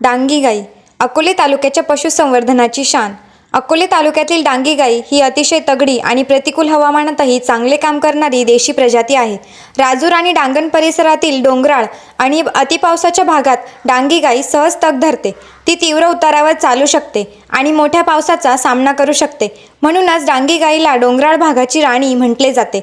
डांगी गाई अकोले तालुक्याच्या पशुसंवर्धनाची शान. अकोले तालुक्यातील डांगी गाई ही अतिशय तगडी आणि प्रतिकूल हवामानातही चांगले काम करणारी देशी प्रजाती आहे. राजूर आणि डांगण परिसरातील डोंगराळ आणि अतिपावसाच्या भागात डांगी गाई सहज तग धरते. ती तीव्र उतारावर चालू शकते आणि मोठ्या पावसाचा सामना करू शकते. म्हणूनच डांगी गाईला डोंगराळ भागाची राणी म्हटले जाते.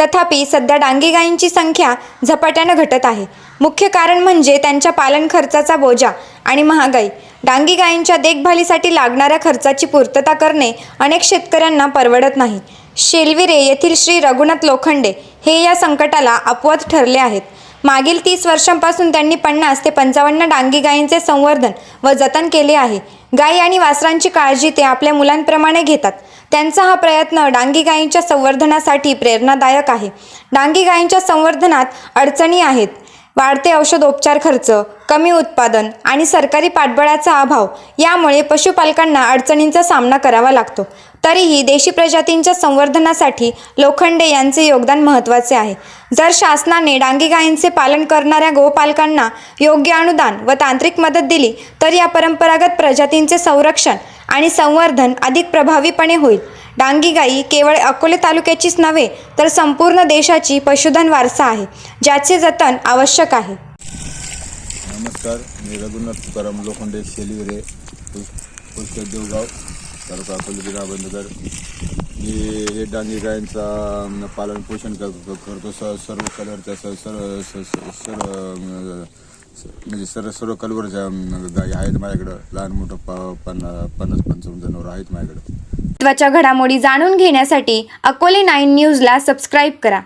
तथापि सध्या डांगी गायींची संख्या झपाट्यानं घटत आहे. मुख्य कारण म्हणजे त्यांच्या पालन खर्चाचा बोजा आणि महागाई. डांगी गायींच्या देखभालीसाठी लागणाऱ्या खर्चाची पूर्तता करणे अनेक शेतकऱ्यांना परवडत नाही. शेलविरे येथील श्री रघुनाथ लोखंडे हे या संकटाला अपवाद ठरले आहेत. मागील तीस वर्षांपासून त्यांनी पन्नास ते पंचावन्न डांगी गायींचे संवर्धन व जतन केले आहे. गायी आणि वासरांची काळजी ते आपल्या मुलांप्रमाणे घेतात. त्यांचा हा प्रयत्न डांगी गायींच्या संवर्धनासाठी प्रेरणादायक आहे. डांगी गायींच्या संवर्धनात अडचणी आहेत. वाढते औषधोपचार खर्च कमी उत्पादन आणि सरकारी पाठबळाचा अभाव यामुळे पशुपालकांना अडचणींचा सामना करावा लागतो. तरीही देशी प्रजातींच्या संवर्धनासाठी लोखंडे यांचे योगदान महत्त्वाचे आहे. जर शासनाने डांगी गायींचे पालन करणाऱ्या गोपालकांना योग्य अनुदान व तांत्रिक मदत दिली तर या परंपरागत प्रजातींचे संरक्षण आणि संवर्धन अधिक प्रभावीपणे होईल. डांगी गाई केवळ अकोले तालुक्याचीच नव्हे तर संपूर्ण देशाची पशुधन वारसा आहे ज्याचे जतन आवश्यक आहे. नमस्कार मी रघुनाथ तुकाराम लोखंडे शेलिवरे देवगाव तालुका अकोले जिल्हा बंदगर मी हे डांगी गायांचा पालन पोषण कर- करतो. स सर्व कलरच्या स सर्व स- सर्व म्हणजे सर्व सर्व कलवरच्या अं, गायी आहेत माझ्याकडं. लहान मोठं प पन्नास पन्नास पंचावन्न जनावर आहेत माझ्याकडं. महत्त्वाच्या घडामोडी जाणून घेण्यासाठी अकोले नाईन न्यूजला सबस्क्राईब करा.